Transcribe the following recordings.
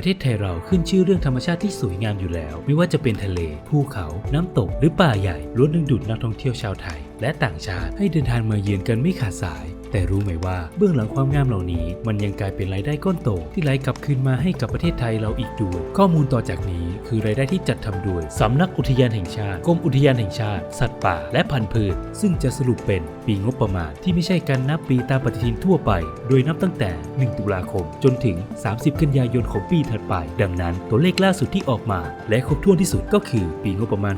ประเทศไทยเราขึ้นชื่อเรื่องธรรมชาติที่สวยงามอยู่แล้ว ไม่ว่าจะเป็นทะเล ภูเขา น้ำตก หรือป่าใหญ่ล้วนดึงดูดนักท่องเที่ยวชาวไทย และต่างชาติให้เดินทางมาเยือนกันไม่ขาดสาย แต่รู้ไหมว่าเบื้องหลังความงามเหล่านี้ มันยังกลายเป็นรายได้ก้อนโต ที่ไหลกลับคืนมาให้กับประเทศไทยเราอีกด้วย ข้อมูลต่อจากนี้คือรายได้ที่จัดทำโดยสำนักอุทยานแห่งชาติกรมอุทยานแห่งชาติ สัตว์ป่า และพันธุ์พืช ซึ่งจะสรุปเป็นปีงบประมาณ ที่ไม่ใช่การนับปีตามปฏิทินทั่วไป โดยนับตั้งแต่ 1 ตุลาคม จนถึง 30 กันยายนของปีถัดไป ดังนั้นตัวเลขล่าสุดที่ออกมา และครบถ้วนที่สุดก็คือปีงบประมาณ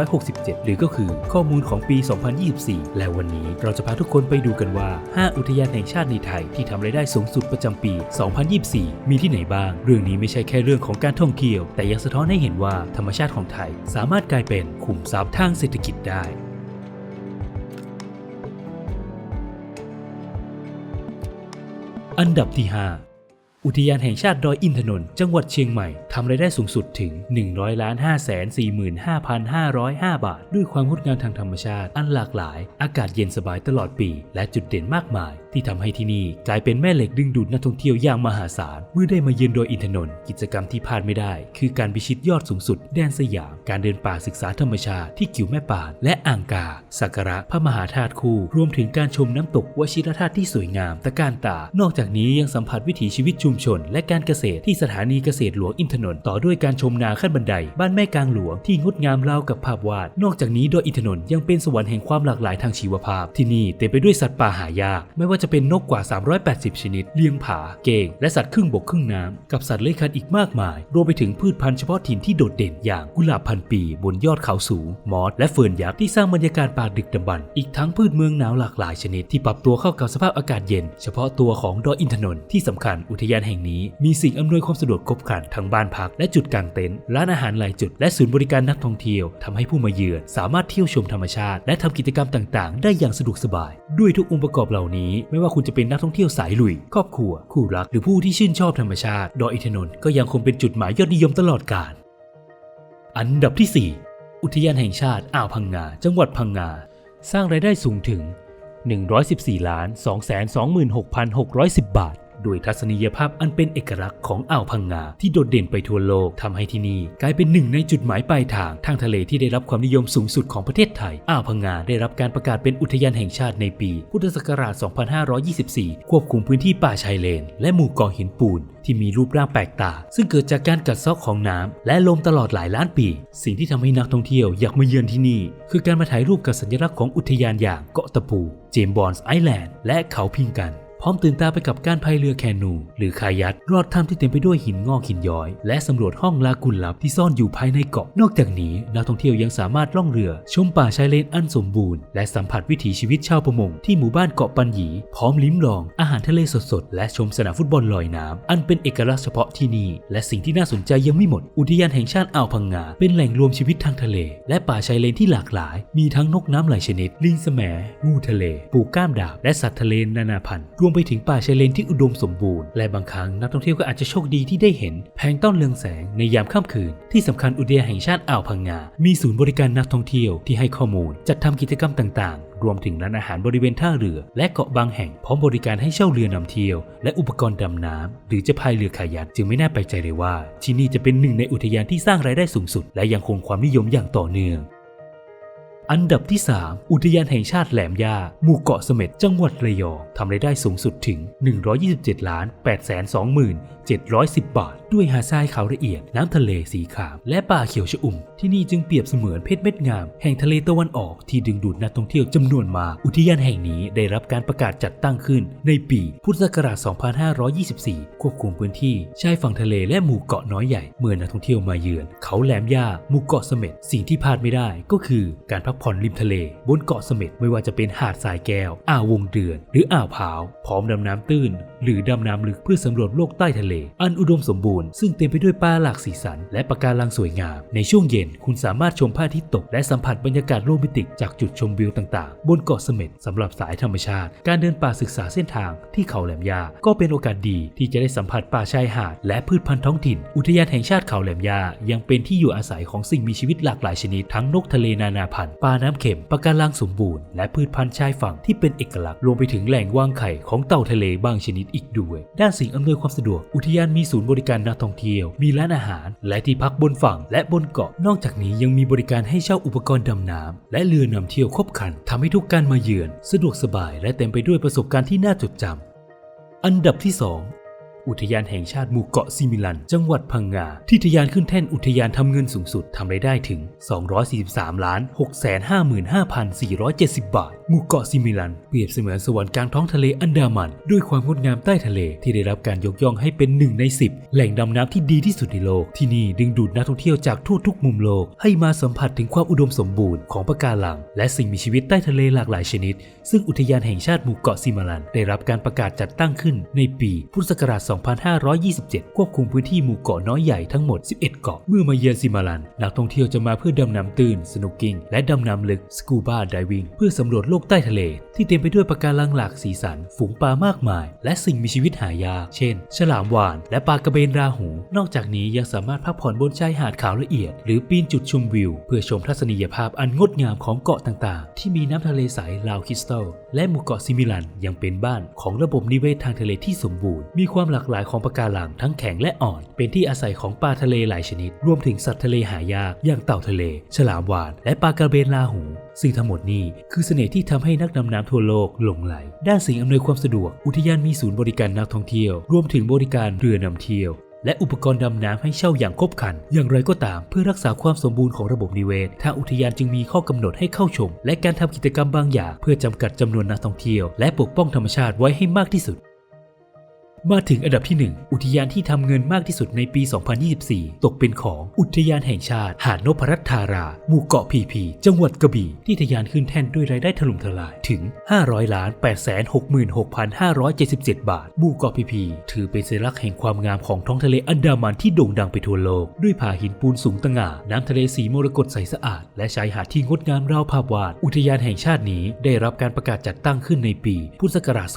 2567 หรือก็คือข้อมูลของปี 2024 และวันนี้เราจะพาทุกคนไปดูกันว่า5 อุทยานแห่งชาติในไทยที่ทำรายได้สูงสุดประจำปี 2024 มีที่ไหนบ้าง เรื่องนี้ไม่ใช่แค่เรื่องของการท่องเที่ยว แต่ยังสะท้อนให้เห็นว่าธรรมชาติของไทย สามารถกลายเป็นขุมทรัพย์ทางเศรษฐกิจได้อันดับที่ 5 อุทยานแห่งชาติดอยอินทนนท์จังหวัดเชียงใหม่ทำรายได้สูงสุดถึง 100ล้าน5 4 5 505 บาท ด้วยความงดงามทางธรรมชาติ อันหลากหลาย อากาศเย็นสบายตลอดปี และจุดเด่นมากมาย ที่ทำให้ที่นี่กลายเป็นแม่เหล็กดึงดูดนักท่องเที่ยวอย่างมหาศาล เมื่อได้มาเยือนดอยอินทนนท์กิจกรรมที่พลาดไม่ได้ คือการพิชิตยอดสูงสุด แดนสยาม การเดินป่าศึกษาธรรมชาติที่กิวแม่ป่านและอ่างกาสักการะพระมหาธาตุคู่ รวมถึงการชมน้ำตกวชิรธาตุที่สวยงามตะการตา นอกจากนี้ยังสัมผัสวิถีชีวิตชุมชน และการเกษตรที่สถานีเกษตรหลวงอินทนนท์ต่อด้วยการชมนาขั้นบันได บ้านแม่กลางหลวงที่งดงามราวกับภาพวาด นอกจากนี้โดยอินทนนท์ยังเป็นสวรรค์แห่งความหลากหลายทางชีวภาพ ที่นี่เต็มไปด้วยสัตว์ป่าหายาก ไม่ว่าจะเป็นนกกว่า 380 ชนิด เลี้ยงผา เก่ง และสัตว์ครึ่งบกครึ่งน้ำ กับสัตว์เลื้อยคลานอีกมากมาย รวมไปถึงพืชพันธุ์เฉพาะถิ่นที่โดดเด่นอย่างกุหลาบพันปี บนยอดเขาสูง มอสและเฟิร์นยักษ์ที่สร้างบรรยากาศป่าดึกดำบรรพ์อีกทั้งพืชเมืองหนาวหลากหลายชนิดที่ปรับตัวเข้ากับสภาพอากาศเย็น เฉพาะตัวของดอยอินทนนท์ที่สำคัญอุทยานแห่งนี้มีสิ่งอำนวยความสะดวกครบครันทั้งบ้านพักและจุดกางเต็นท์ร้านอาหารหลายจุดและศูนย์บริการนักท่องเที่ยวทำให้ผู้มาเยือนสามารถเที่ยวชมธรรมชาติ และทำกิจกรรมต่างๆ ได้อย่างสะดวกสบาย ด้วยทุกองค์ประกอบเหล่านี้ ไม่ว่าคุณจะเป็นนักท่องเที่ยวสายลุย ครอบครัว คู่รักหรือผู้ที่ชื่นชอบธรรมชาติดอยอินทนนท์ก็ยังคงเป็นจุดหมายยอดนิยมตลอดกาลอันดับที่ 4 อุทยานแห่งชาติอ่าวพังงา จังหวัดพังงา สร้างรายได้สูงถึง 114ล้าน226,610 บาท โดยทัศนียภาพอันเป็นเอกลักษณ์ของอ่าวพังงาที่โดดเด่นไปทั่วโลกทำให้ที่นี่กลายเป็นหนึ่งในจุดหมายปลายทางทางทะเลที่ได้รับความนิยมสูงสุดของประเทศไทย อ่าวพังงาได้รับการประกาศเป็นอุทยานแห่งชาติในปี พุทธศักราช 2524 ควบคุมพื้นที่ป่าชายเลน และหมู่เกาะหินปูนที่มีรูปร่างแปลกตา ซึ่งเกิดจากการกัดเซาะของน้ำและลมตลอดหลายล้านปี สิ่งที่ทำให้นักท่องเที่ยวอยากมาเยือนที่นี่ คือการมาถ่ายรูปกับสัญลักษณ์ของอุทยานอย่างเกาะตะปู เจมบอนส์ไอแลนด์ และเขาพิงกัน พร้อมตื่นตาไปกับการพายเรือแคนู หรือคายักรอดถ้ำที่เต็มไปด้วยหินงอกหินย้อย และสำรวจห้องลากุนลับที่ซ่อนอยู่ภายในเกาะ นอกจากนี้นักท่องเที่ยวยังสามารถล่องเรือ ชมป่าชายเลนอันสมบูรณ์ และสัมผัสวิถีชีวิตชาวประมงที่หมู่บ้านเกาะปันหยี พร้อมลิ้มลองอาหารทะเลสดๆ และชมสนามฟุตบอลลอยน้ำอันเป็นเอกลักษณ์เฉพาะที่นี่ และสิ่งที่น่าสนใจยังไม่หมด อุทยานแห่งชาติอ่าวพังงา เป็นแหล่งรวมชีวิตทางทะเล และป่าชายเลนที่หลากหลาย มีทั้งนกน้ำหลายชนิด ลิงแสมงูทะเล ปูก้ามดาบ และสัตว์ทะเลนานาพันธุ์รวมไปถึงป่าชายเลนที่อุดมสมบูรณ์ และบางครั้งนักท่องเที่ยวก็อาจจะโชคดีที่ได้เห็น แพงต้อนเรืองแสงในยามค่ำคืน ที่สำคัญอุทยานแห่งชาติอ่าวพังงา มีศูนย์บริการนักท่องเที่ยวที่ให้ข้อมูล จัดทำกิจกรรมต่างๆ รวมถึงร้านอาหารบริเวณท่าเรือ และเกาะบางแห่งพร้อมบริการให้เช่าเรือนำเที่ยว และอุปกรณ์ดำน้ำหรือจะพายเรือคายักจึงไม่น่าแปลกใจเลยว่า ที่นี่จะเป็นหนึ่งในอุทยานที่สร้างรายได้สูงสุด และยังคงความนิยมอย่างต่อเนื่อง อันดับที่ 3 อุทยานแห่งชาติแหลมยาหมู่เกาะเสม็ดจังหวัดระยองทำรายได้สูงสุดถึง 127ล้าน8 2 710 บาท ด้วยหาดทรายขาวละเอียด น้ำทะเลสีขาว และป่าเขียวชอุ่ม ที่นี่จึงเปรียบเสมือนเพชรเม็ดงาม แห่งทะเลตะวันออกที่ดึงดูดนักท่องเที่ยวจำนวนมากอุทยานแห่งนี้ได้รับการประกาศจัดตั้งขึ้น ในปีพุทธศักราช 2524 ควบคุมพื้นที่ชายฝั่งทะเลและหมู่เกาะน้อยใหญ่ เมื่อนักท่องเที่ยวมาเยือน เขาแหลมยาหมู่เกาะเสม็ด สิ่งที่พลาดไม่ได้ก็คือการพักผ่อนริมทะเล บนเกาะเสม็ดไม่ว่าจะเป็นหาดทรายแก้ว อ่าววงเดือน หรืออ่าวพาว พร้อมดำน้ำตื้น หรือดำน้ำลึกเพื่อสำรวจโลกใต้ทะเล อันอุดมสมบูรณ์ซึ่งเต็มไปด้วยปลาหลากสีสัน และปะการังสวยงาม ในช่วงเย็นคุณสามารถชมพระอาทิตย์ตก และสัมผัสบรรยากาศโรแมนติกจากจุดชมวิวต่างๆ บนเกาะเสม็ดสำหรับสายธรรมชาติ การเดินป่าศึกษาเส้นทางที่เขาแหลมยา ก็เป็นโอกาสดีที่จะได้สัมผัสป่าชายหาด และพืชพันธุ์ท้องถิ่น อุทยานแห่งชาติเขาแหลมยา ยังเป็นที่อยู่อาศัยของสิ่งมีชีวิตหลากหลายชนิด ทั้งนกทะเลนานาพันธุ์ปลาน้ำเค็มปะการังสมบูรณ์และพืชพันธุ์ชายฝั่งที่เป็นเอกลักษณ์รวมไปถึงแหล่งวางไข่ของเต่าทะเลบางชนิดอีกด้วย ด้านสิ่งอำนวยความสะดวก อุทยานมีศูนย์บริการนักท่องเที่ยว มีร้านอาหาร และที่พักบนฝั่งและบนเกาะ นอกจากนี้ยังมีบริการให้เช่าอุปกรณ์ดำน้ำและเรือนำเที่ยวครบครันทำให้ทุกการมาเยือน สะดวกสบายและเต็มไปด้วยประสบการณ์ที่น่าจดจำอันดับที่ 2 อุทยานแห่งชาติหมู่เกาะซิมิลัน จังหวัดพังงา ที่ทะยานขึ้นแท่นอุทยานทำเงินสูงสุดทำรายได้ถึง 243ล้าน655,470 บาท หมู่เกาะซิมิลัน เปรียบเสมือนสวรรค์กลางท้องทะเลอันดามัน ด้วยความงดงามใต้ทะเลที่ได้รับการยกย่องให้เป็นหนึ่งใน 10 แหล่งดำน้ำที่ดีที่สุดในโลก ที่นี่ดึงดูดนักท่องเที่ยวจากทั่วทุกมุมโลก ให้มาสัมผัสถึงความอุดมสมบูรณ์ของปะการัง และสิ่งมีชีวิตใต้ทะเลหลากหลายชนิด ซึ่งอุทยานแห่งชาติหมู่เกาะซิมิลัน ได้รับการประกาศจัดตั้งขึ้นในปีพุทธศักราช2527 ควบคุมพื้นที่หมู่เกาะน้อยใหญ่ทั้งหมด 11 เกาะ เมื่อมาเยือนซิมาลัน นักท่องเที่ยวจะมาเพื่อดำน้ำตื้น สนุกกิ้ง และดำน้ำลึกสกูบาไดวิ่งเพื่อสำรวจโลกใต้ทะเล ที่เต็มไปด้วยปะการังหลากสีสัน ฝูงปลามากมาย และสิ่งมีชีวิตหายาก เช่น ฉลามวาฬและปลากระเบนราหู นอกจากนี้ยังสามารถพักผ่อนบนชายหาดขาวละเอียด หรือปีนจุดชมวิว เพื่อชมทัศนียภาพอันงดงามของเกาะต่างๆ ที่มีน้ำทะเลใสลาวคริสตัล และหมู่เกาะซิมิลันยังเป็นบ้านของระบบนิเวศทางทะเลที่สมบูรณ์ มีความหลากหลายของปะการังทั้งแข็งและอ่อน เป็นที่อาศัยของปลาทะเลหลายชนิด รวมถึงสัตว์ทะเลหายาก อย่างเต่าทะเล ฉลามวาฬและปลากระเบนราหู ซึ่งทั้งหมดนี้คือเสน่ห์ที่ทำให้นักดำน้ำทั่วโลกหลงไหล ด้านสิ่งอำนวยความสะดวก อุทยานมีศูนย์บริการนักท่องเที่ยว รวมถึงบริการเรือนำเที่ยว และอุปกรณ์ดำน้ำให้เช่าอย่างครบครัน อย่างไรก็ตามเพื่อรักษาความสมบูรณ์ของระบบนิเวศ ทางอุทยานจึงมีข้อกำหนดให้เข้าชม และการทำกิจกรรมบางอย่าง เพื่อจำกัดจำนวนนักท่องเที่ยว และปกป้องธรรมชาติไว้ให้มากที่สุด มาถึงอันดับที่ 1 อุทยานที่ทำเงินมากที่สุดในปี 2024 ตกเป็นของอุทยานแห่งชาติ หาดนพรัตธารา หมู่เกาะพีพี จังหวัดกระบี่ ที่ทะยานขึ้นแท่นด้วยรายได้ถล่มทลายถึง 500ล้าน866,577 บาท หมู่เกาะพีพี ถือเป็นสัญลักษณ์แห่งความงามของท้องทะเลอันดามันที่โด่งดังไปทั่วโลก ด้วยผาหินปูนสูงตะหง่าน้ำทะเลสีมรกตใสสะอาด และชายหาดที่งดงามราวภาพวาด อุทยานแห่งชาตินี้ได้รับการประกาศจัดตั้งขึ้นในปี พุทธศักราช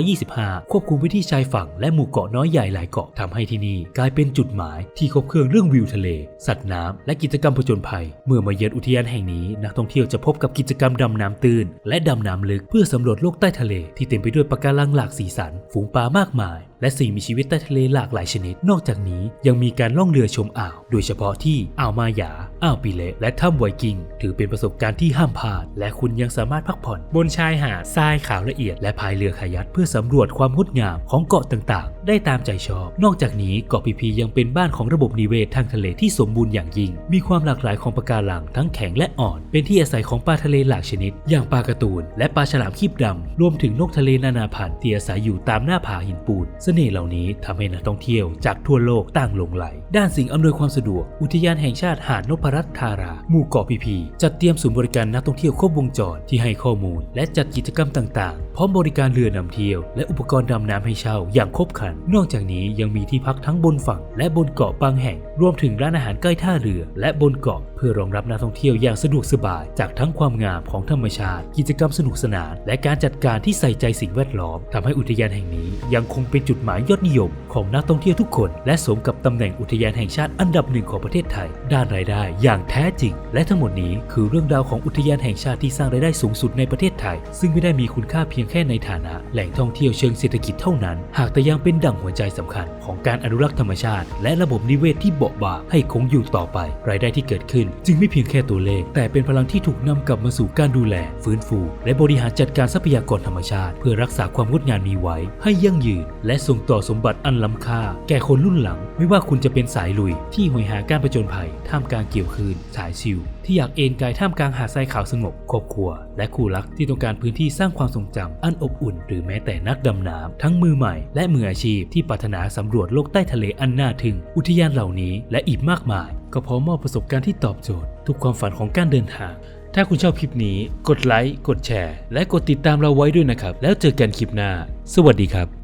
2525 ควบคุมพื้นที่ชายฝั่งและหมู่เกาะน้อยใหญ่หลายเกาะทำให้ที่นี่กลายเป็นจุดหมายที่ครบเครื่องเรื่องวิวทะเล สัตว์น้ำและกิจกรรมผจญภัย เมื่อมาเยือนอุทยานแห่งนี้นักท่องเที่ยวจะพบกับกิจกรรมดำน้ำตื้น และดำน้ำลึกเพื่อสำรวจโลกใต้ทะเล ที่เต็มไปด้วยปะการังหลากสีสัน ฝูงปลามากมาย และสิ่งมีชีวิตใต้ทะเลหลากหลายชนิด นอกจากนี้ยังมีการล่องเรือชมอ่าว โดยเฉพาะที่อ่าวมาหยา อ่าวปิเลและถ้ำไวกิง ถือเป็นประสบการณ์ที่ห้ามพลาด และคุณยังสามารถพักผ่อน บนชายหาดทรายขาวละเอียดและพายเรือคายักเพื่อสำรวจความงดงามของเกาะต่างๆ ได้ตามใจชอบ นอกจากนี้เกาะพีพียังเป็นบ้านของระบบนิเวศทางทะเลที่สมบูรณ์อย่างยิ่ง มีความหลากหลายของปะการังทั้งแข็งและอ่อน เป็นที่อาศัยของปลาทะเลหลากชนิด อย่างปลากร์ตูน และปลาฉลามคีบดำรวมถึงนกทะเลนานาพันธุ์ที่อาศัยอยู่ตามหน้าผาหินปูนสน่ห์เหล่านี้ทำให้นักท่องเที่ยวจากทั่วโลกต่างหลงไหล ด้านสิ่งอำนวยความสะดวก อุทยานแห่งชาติหาดนพรัตน์ธารา หมู่เกาะพีพีจัดเตรียมศูนย์บริการนักท่องเที่ยวครบวงจรที่ให้ข้อมูล และจัดกิจกรรมต่างๆ พร้อมบริการเรือนำเที่ยว และอุปกรณ์ดำน้ำให้เช่าอย่างครบครัน นอกจากนี้ยังมีที่พักทั้งบนฝั่ง และบนเกาะบางแห่ง รวมถึงร้านอาหารใกล้ท่าเรือ และบนเกาะเพื่อรองรับนักท่องเที่ยวอย่างสะดวกสบาย จากทั้งความงามของธรรมชาติ กิจกรรมสนุกสนาน และการจัดการที่ใส่ใจสิ่งแวดล้อมทำให้อุทยานแห่งนี้ยังคงเป็นจุดหมายยอดนิยมของนักท่องเที่ยวทุกคน และสมกับตำแหน่งอุทยานแห่งชาติอันดับหนึ่งของประเทศไทย ด้านรายได้อย่างแท้จริง และทั้งหมดนี้คือเรื่องราวของอุทยานแห่งชาติที่สร้างรายได้สูงสุดในประเทศไทย ซึ่งไม่ได้มีคุณค่าเพียงแค่ในฐานะ แหล่งท่องเที่ยวเชิงเศรษฐกิจเท่านั้น หากแต่ยังเป็นดั่งหัวใจสำคัญ ของการอนุรักษ์ธรรมชาติ และระบบนิเวศที่เบาบางให้คงอยู่ต่อไป รายได้ที่เกิดขึ้น จึงไม่เพียงแค่ตัวเลข แต่เป็นพลังที่ถูกนำกลับมาสู่การดูแล ฟื้นฟู และบริหารจัดการทรัพยากรธรรมชาติ เพื่อรักษาความงดงามนี้ไว้ ให้ยั่งยืน และส่งต่อสมบัติอันล้ำค่า แก่คนรุ่นหลัง ไม่ว่าคุณจะเป็นสายลุย ที่หอยหาการประจนภัย ท่ามกลางเกี่ยวคืน สายชิลที่อยากเอนกายท่ามกลางหาดทรายขาวสงบ ครอบครัว และคู่รักที่ต้องการพื้นที่สร้างความทรงจำอันอบอุ่น หรือแม้แต่นักดำน้ำทั้งมือใหม่ และมืออาชีพที่ปรารถนาสำรวจโลกใต้ทะเลอันน่าทึ่ง อุทยานเหล่านี้และอีกมากมาย ก็พร้อมมอบประสบการณ์ที่ตอบโจทย์ทุกความฝันของการเดินทางถ้าคุณชอบคลิปนี้ กดไลค์ กดแชร์ และกดติดตามเราไว้ด้วยนะครับ แล้วเจอกันคลิปหน้า สวัสดีครับ